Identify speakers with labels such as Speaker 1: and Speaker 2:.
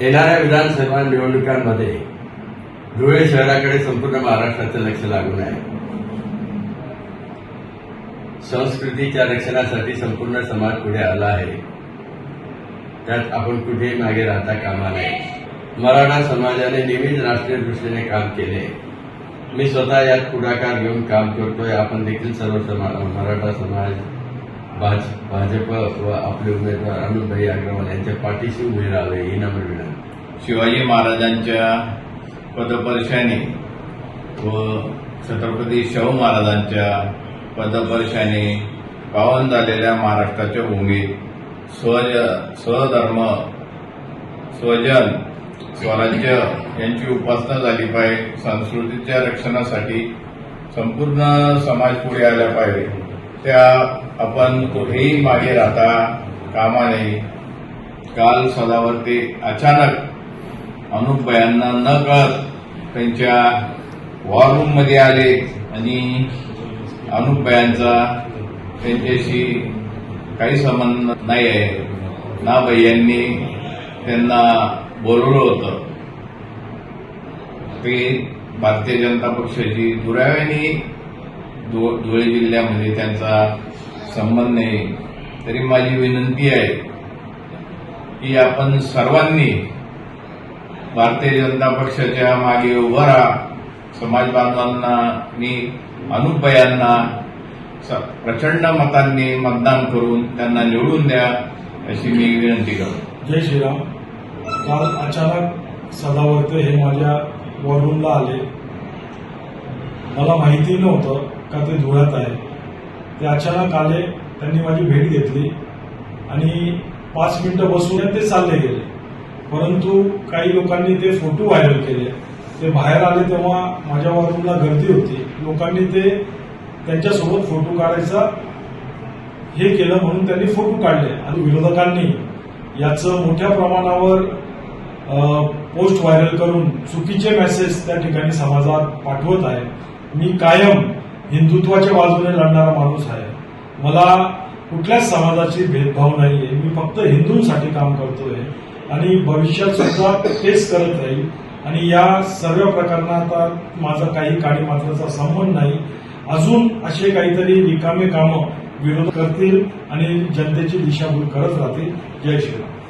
Speaker 1: येणाऱ्या विधानसभा निवडणुकांमध्ये धुळे शहराकडे संपूर्ण महाराष्ट्राचं लक्ष लागून आहे. संस्कृतीच्या रक्षणासाठी संपूर्ण समाज पुढे आला आहे. त्यात आपण कुठेही मागे राहता कामा नये. मराठा समाजाने नेहमीच राष्ट्रीय दृष्टीने काम केले. मी स्वतः यात पुढाकार घेऊन काम करतोय. आपण देखील सर्व समा मराठा समाज भाज भाजप व आपले उमेदवार आनंदभाई अग्रवाल यांच्या पाठीशी उभे राहावे ही नम्र विनंती.
Speaker 2: शिवाजी महाराजांच्या पदपर्शाने व छत्रपती शाहू महाराजांच्या पदपर्शाने पावन झालेल्या महाराष्ट्राच्या भूमीत स्वज स्वधर्म स्वजन स्वराज्य यांची उपासना झाली पाहिजे. संस्कृतीच्या रक्षणासाठी संपूर्ण समाज पुढे आला पाहिजे. त्या आपण कुठेही मागे राहता कामा नये. काल सदावरती अचानक अनुपयांना न कळत त्यांच्या वॉर रूममध्ये आले आणि अनुपयांचा त्यांच्याशी काही संबंध नाही आहे. ना भैयांनी त्यांना बोलवलं होतं. ते भारतीय जनता पक्षाची दुराव्याने धु- धुळे जिल्ह्यामध्ये त्यांचा संबंध नाही. तरी माझी विनंती आहे की आपण सर्वांनी भारतीय जनता पक्षाच्या मागे उभं राहा. समाज बांधवांना मी अनुपयांना प्रचंड मतांनी मतदान करून त्यांना निवडून द्या अशी मी विनंती करतो.
Speaker 3: जय श्रीराम. काल अचानक सदावर्ते हे माझ्या वॉर्डरूमला आले. मला माहिती नव्हतं का ते धुळ्यात आहे. ते अचानक आले त्यांनी माझी भेट घेतली आणि पाच मिनिटं बसून ते चालले गेले. परंतु काही लोकांनी ते फोटो व्हायरल केले. ते बाहेर आले तेव्हा माझ्या वॉरूमला गर्दी होती. लोकांनी ते त्यांच्यासोबत फोटो काढायचा हे केलं म्हणून त्यांनी फोटो काढले. आणि विरोधकांनी याचं मोठ्या प्रमाणावर पोस्ट व्हायरल करून चुकीचे मेसेज त्या ठिकाणी समाजात पाठवत आहे. मी कायम हिंदुत्वाच्या बाजूने लढणारा माणूस आहे. मला कुठल्याच समाजाची भेदभाव नाहीये. मी फक्त हिंदूंसाठी काम करतोय आणि भविष्यात सुद्धा तेच करत राहील. आणि या सर्व प्रकरणात आता माझा काही काळी मात्राचा संबंध नाही. अजून असे काहीतरी रिकामे कामं विरोध करतील आणि जनतेची दिशाभूल करत राहतील. जय श्रीराम.